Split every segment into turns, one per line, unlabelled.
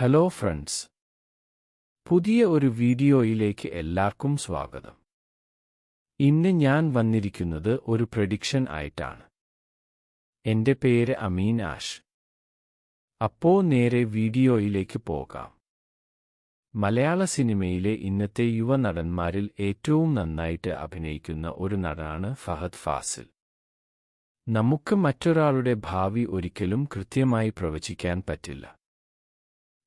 Hello friends പുതിയ ഒരു വീഡിയോയിലേക്ക് എല്ലാവർക്കും സ്വാഗതം. ഇന്ന് ഞാൻ വന്നിരിക്കുന്നത് ഒരു പ്രഡിക്ഷൻ ആയിട്ടാണ്. എന്റെ പേര് അമീൻ ആഷ്. അപ്പോ നേരെ വീഡിയോയിലേക്ക് പോകാം. മലയാള സിനിമയിലെ ഇന്നത്തെ യുവ നടന്മാരിൽ ഏറ്റവും നന്നായിട്ട് അഭിനയിക്കുന്ന ഒരു നടനാണ് ഫഹദ് ഫാസിൽ. നമുക്ക് മറ്റൊരാളുടെ ഭാവി ഒരിക്കലും കൃത്യമായി പ്രവചിക്കാൻ പറ്റില്ല.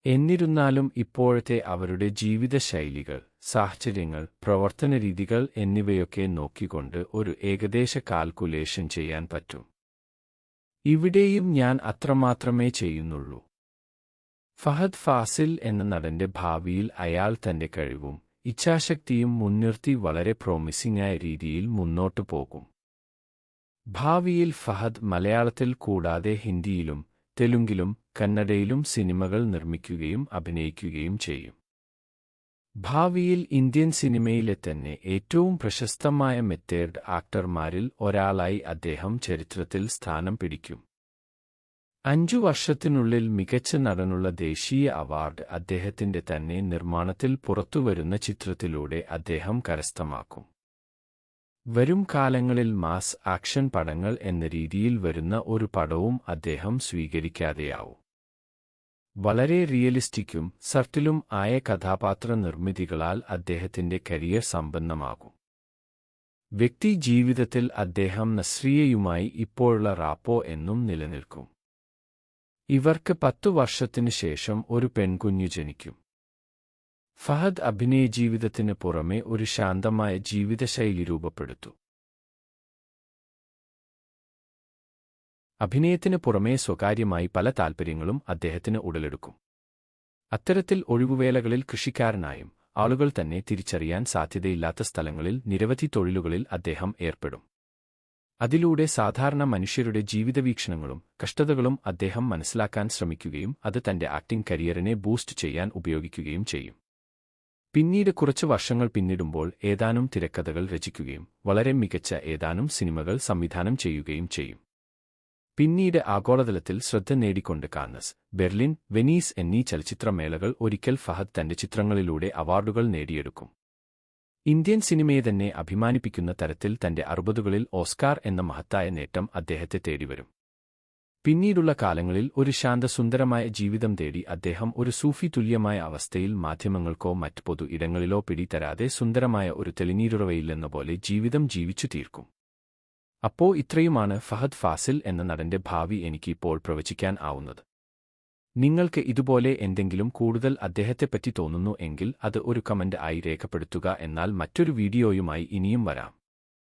എന്നിരുന്നാലും ഇപ്പോഴത്തെ അവരുടെ ജീവിതശൈലികൾ സാഹചര്യങ്ങൾ പ്രവർത്തന രീതികൾ എന്നിവയൊക്കെ നോക്കിക്കൊണ്ട് ഒരു ഏകദേശ കാൽക്കുലേഷൻ ചെയ്യാൻ പറ്റും. ഇവിടെയും ഞാൻ അത്രമാത്രമേ ചെയ്യുന്നുള്ളൂ. ഫഹദ് ഫാസിൽ എന്ന നടന്റെ ഭാവിയിൽ അയാൾ തന്റെ കഴിവും ഇച്ഛാശക്തിയും മുൻനിർത്തി വളരെ പ്രോമിസിംഗ് ആയ രീതിയിൽ മുന്നോട്ടു പോകും. ഭാവിയിൽ ഫഹദ് മലയാളത്തിൽ കൂടാതെ ഹിന്ദിയിലും തെലുങ്കിലും കന്നഡയിലും സിനിമകൾ നിർമ്മിക്കുകയും അഭിനയിക്കുകയും ചെയ്യും. ഭാവിയിൽ ഇന്ത്യൻ സിനിമയിലെ തന്നെ ഏറ്റവും പ്രശസ്തമായ മെത്തേഡ് ആക്ടർമാരിൽ ഒരാളായി അദ്ദേഹം ചരിത്രത്തിൽ സ്ഥാനം പിടിക്കും. അഞ്ചു വർഷത്തിനുള്ളിൽ മികച്ച നടനുള്ള ദേശീയ അവാർഡ് അദ്ദേഹത്തിന്റെ തന്നെ നിർമ്മാണത്തിൽ പുറത്തുവരുന്ന ചിത്രത്തിലൂടെ അദ്ദേഹം കരസ്ഥമാക്കും. വരും കാലങ്ങളിൽ മാസ് ആക്ഷൻ പടങ്ങൾ എന്ന രീതിയിൽ വരുന്ന ഒരു പടവും അദ്ദേഹം സ്വീകരിക്കാതെയാവും. വളരെ റിയലിസ്റ്റിക്കും സർട്ടിലും ആയ കഥാപാത്ര നിർമ്മിതികളാൽ അദ്ദേഹത്തിന്റെ കരിയർ സമ്പന്നമാകും. വ്യക്തി ജീവിതത്തിൽ അദ്ദേഹം നസ്രിയയുമായി ഇപ്പോഴുള്ള റാപ്പോ എന്നും നിലനിൽക്കും. ഇവർക്ക് പത്തു വർഷത്തിനു ശേഷം ഒരു പെൺകുഞ്ഞു ജനിക്കും. ഫഹദ് അഭിനയ ജീവിതത്തിന് പുറമെ ഒരു ശാന്തമായ ജീവിതശൈലി രൂപപ്പെടുത്തു. അഭിനയത്തിന് പുറമേ സ്വകാര്യമായി പല താൽപ്പര്യങ്ങളും അദ്ദേഹത്തിന് ഉടലെടുക്കും. അത്തരത്തിൽ ഒഴിവുവേളകളിൽ കൃഷിക്കാരനായും ആളുകൾ തന്നെ തിരിച്ചറിയാൻ സാധ്യതയില്ലാത്ത സ്ഥലങ്ങളിൽ നിരവധി തൊഴിലുകളിൽ അദ്ദേഹം ഏർപ്പെടും. അതിലൂടെ സാധാരണ മനുഷ്യരുടെ ജീവിതവീക്ഷണങ്ങളും കഷ്ടതകളും അദ്ദേഹം മനസ്സിലാക്കാൻ ശ്രമിക്കുകയും അത് തന്റെ ആക്ടിംഗ് കരിയറിനെ ബൂസ്റ്റ് ചെയ്യാൻ ഉപയോഗിക്കുകയും ചെയ്യും. പിന്നീട് കുറച്ച് വർഷങ്ങൾ പിന്നിടുമ്പോൾ ഏതാനും തിരക്കഥകൾ രചിക്കുകയും വളരെ മികച്ച ഏതാനും സിനിമകൾ സംവിധാനം ചെയ്യുകയും ചെയ്യും. പിന്നീട് ആഗോളതലത്തിൽ ശ്രദ്ധ നേടിക്കൊണ്ട് കാന്നസ് ബെർലിൻ വെനീസ് എന്നീ ചലച്ചിത്രമേളകൾ ഒരിക്കൽ ഫഹദ് തന്റെ ചിത്രങ്ങളിലൂടെ അവാർഡുകൾ നേടിയെടുക്കും. ഇന്ത്യൻ സിനിമയെ തന്നെ അഭിമാനിപ്പിക്കുന്ന തരത്തിൽ തന്റെ അറുപതുകളിൽ ഓസ്കാർ എന്ന മഹത്തായ നേട്ടം അദ്ദേഹത്തെ തേടിവരും. പിന്നീടുള്ള കാലങ്ങളിൽ ഒരു ശാന്തസുന്ദരമായ ജീവിതം തേടി അദ്ദേഹം ഒരു സൂഫി തുല്യമായ അവസ്ഥയിൽ മാധ്യമങ്ങൾക്കോ മറ്റ് പൊതു ഇടങ്ങളിലോ പിടിതരാതെ സുന്ദരമായ ഒരു തെളിനീരുറവയില്ലെന്ന പോലെ ജീവിതം ജീവിച്ചു തീർക്കും. അപ്പോ ഇത്രയുമാണ് ഫഹദ് ഫാസിൽ എന്ന നടന്റെ ഭാവി എനിക്ക് ഇപ്പോൾ പ്രവചിക്കാൻ ആവുന്നത്. നിങ്ങൾക്ക് ഇതുപോലെ എന്തെങ്കിലും കൂടുതൽ അദ്ദേഹത്തെപ്പറ്റി തോന്നുന്നു എങ്കിൽ അത് ഒരു കമന്റ് ആയി രേഖപ്പെടുത്തുക എന്നാൽ മറ്റൊരു വീഡിയോയുമായി ഇനിയും വരാം.